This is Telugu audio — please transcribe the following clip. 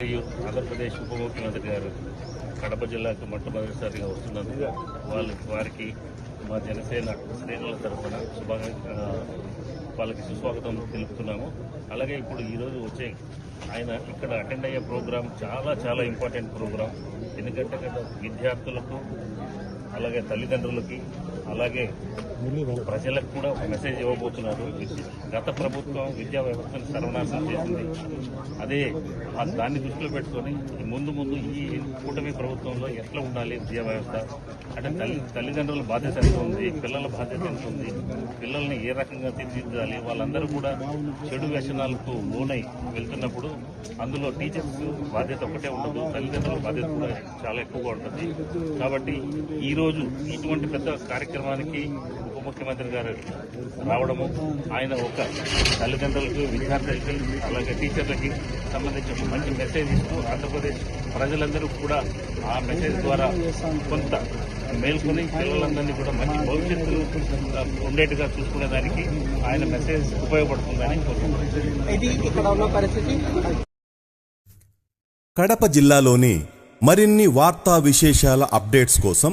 మరియు ఆంధ్రప్రదేశ్ ఉప ముఖ్యమంత్రి గారు కడప జిల్లాకు మొట్టమొదటిసారిగా వస్తున్నందుకు వాళ్ళ వారికి మా జనసేన శ్రేణుల తరఫున శుభాకా వాళ్ళకి సుస్వాగతం తెలుపుతున్నాము. అలాగే ఇప్పుడు ఈరోజు వచ్చే ఆయన ఇక్కడ అటెండ్ అయ్యే ప్రోగ్రాం చాలా చాలా ఇంపార్టెంట్ ప్రోగ్రాం. ఎందుకంటే విద్యార్థులకు అలాగే తల్లిదండ్రులకి అలాగే ప్రజలకు కూడా ఒక మెసేజ్ ఇవ్వబోతున్నారు. గత ప్రభుత్వం విద్యా వ్యవస్థను సర్వనాశనం చేసింది. అదే దాన్ని దృష్టిలో పెట్టుకొని ముందు ముందు ఈ కూటమి ప్రభుత్వంలో ఎట్లా ఉండాలి విద్యా వ్యవస్థ? అంటే తల్లి తల్లిదండ్రుల బాధ్యత ఎంత ఉంది? పిల్లల బాధ్యత ఎంత ఉంది? పిల్లల్ని ఏ రకంగా తీర్చిదిద్దాలి? వాళ్ళందరూ కూడా చెడు వ్యసనాలకు లోనై వెళ్తున్నప్పుడు అందులో టీచర్స్ బాధ్యత ఒకటే ఉండదు. తల్లిదండ్రుల బాధ్యత కూడా చాలా ఎక్కువగా ఉంటుంది. కాబట్టి ఈరోజు ఇటువంటి పెద్ద కార్యక్రమానికి ఉప ముఖ్యమంత్రి గారు రావడము ఆయన ఒక తల్లిదండ్రులకి విద్యార్థులకి అలాగే టీచర్లకి సంబంధించి ఒక మంచి మెసేజ్ ఇస్తూ ఆంధ్రప్రదేశ్ ప్రజలందరూ కూడా ఆ మెసేజ్ ద్వారా కొంత మేల్కొని పిల్లలందరినీ కూడా మంచి భవిష్యత్తు ఉండేట్టుగా చూసుకునేదానికి ఆయన మెసేజ్ ఉపయోగపడుతుందని కోరుకుంటున్నాను. ఇది ఇక్కడ ఉన్న పరిస్థితి. కడప జిల్లాలోని మరిన్ని వార్తా విశేషాల అప్డేట్స్ కోసం